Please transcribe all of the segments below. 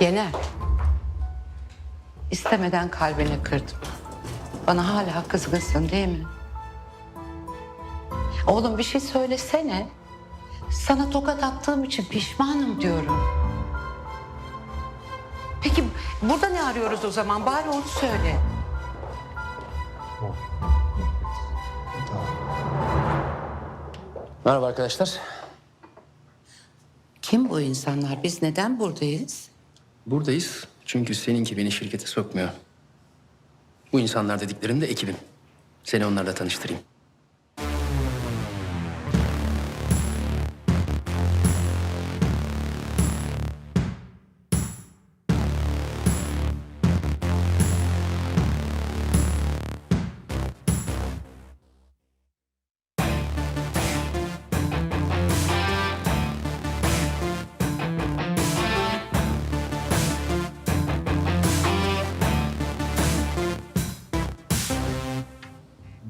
Yener. İstemeden kalbini kırdım. Bana hala kızgınsın değil mi? Oğlum bir şey söylesene. Sana tokat attığım için pişmanım diyorum. Peki burada ne arıyoruz o zaman? Bari onu söyle. Merhaba arkadaşlar. Kim bu insanlar? Biz neden buradayız? Buradayız çünkü seninki beni şirkete sokmuyor. Bu insanlar dediklerim de ekibim. Seni onlarla tanıştırayım.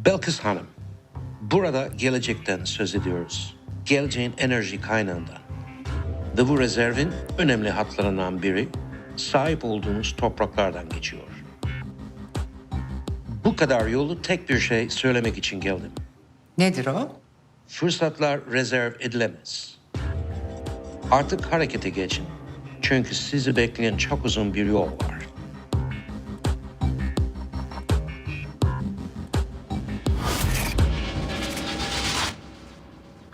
Belkıs Hanım, burada gelecekten söz ediyoruz. Geleceğin enerji kaynağından. Ve bu rezervin önemli hatlarından biri sahip olduğunuz topraklardan geçiyor. Bu kadar yolu tek bir şey söylemek için geldim. Nedir o? Fırsatlar rezerv edilemez. Artık harekete geçin. Çünkü sizi bekleyen çok uzun bir yol var.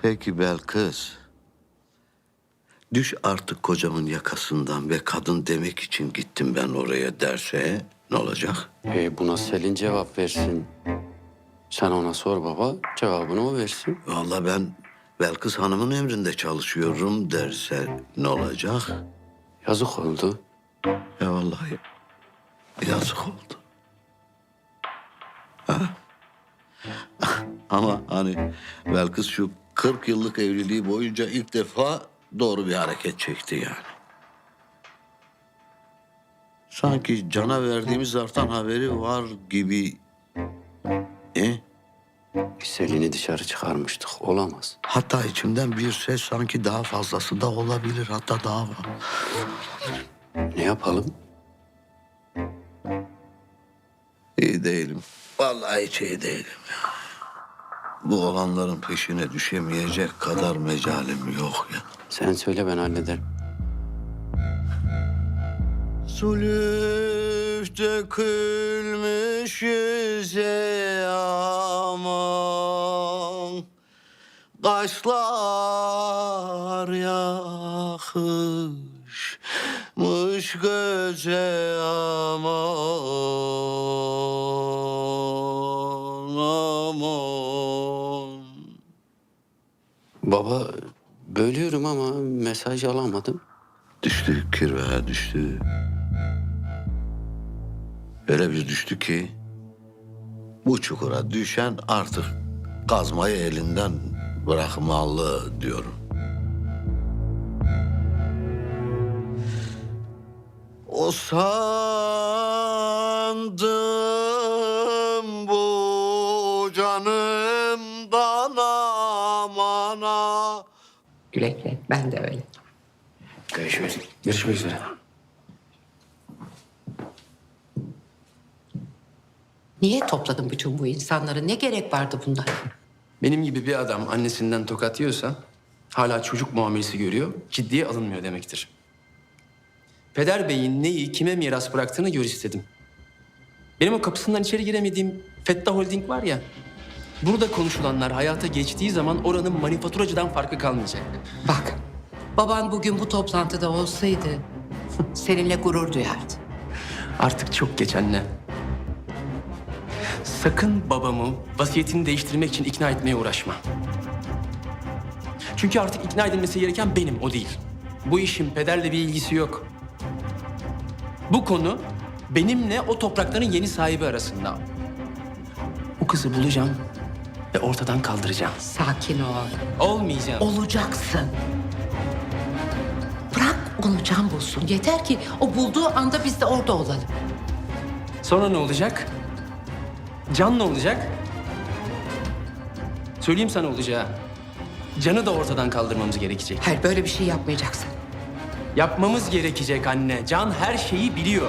Peki Belkıs. Düş artık kocamın yakasından ve kadın demek için gittim ben oraya derse ne olacak? E buna Selin cevap versin. Sen ona sor baba, cevabını o versin. Vallahi ben Belkıs Hanım'ın emrinde çalışıyorum derse ne olacak? Yazık oldu. Ya vallahi yazık oldu. Ha? Ama hani Belkıs şu 40 yıllık evliliği boyunca ilk defa doğru bir hareket çekti yani. Sanki cana verdiğimiz artan haberi var gibi. E? Biz Selin'i dışarı çıkarmıştık. Olamaz. Hatta içimden bir ses sanki daha fazlası da olabilir. Hatta daha var. Ne yapalım? İyi değilim. Vallahi hiç iyi değilim ya. Bu olanların peşine düşemeyecek kadar mecalim yok ya. Sen söyle ben hallederim. Zulüf dökülmüş yüze aman Kaşlar yakışmış göze aman Baba, bölüyorum ama mesaj alamadım. Düştü, kirveye düştü. Öyle bir düştü ki bu çukura düşen artık kazmayı elinden bırakmalı diyorum. O sandım amana. Güle güle. Ben de öyle. Görüşürüz. Görüşmek üzere. Niye topladın bütün bu insanları? Ne gerek vardı bunlara? Benim gibi bir adam annesinden tokat yiyorsa hala çocuk muamelesi görüyor, ciddiye alınmıyor demektir. Peder Bey'in neyi kime miras bıraktığını gör istedim. Benim o kapısından içeri giremediğim Fettah Holding var ya, burada konuşulanlar hayata geçtiği zaman oranın manifaturacıdan farkı kalmayacak. Bak, baban bugün bu toplantıda olsaydı seninle gurur duyardı. Artık çok geç anne. Sakın babamı vasiyetini değiştirmek için ikna etmeye uğraşma. Çünkü artık ikna edilmesi gereken benim, o değil. Bu işin pederle bir ilgisi yok. Bu konu benimle o toprakların yeni sahibi arasında. O kızı bulacağım ve ortadan kaldıracağım. Sakin ol. Olmayacağım. Olacaksın. Bırak onu can bulsun. Yeter ki o bulduğu anda biz de orada olalım. Sonra ne olacak? Can ne olacak? Söyleyeyim sana olacağı. Canı da ortadan kaldırmamız gerekecek. Hayır böyle bir şey yapmayacaksın. Yapmamız gerekecek anne. Can her şeyi biliyor.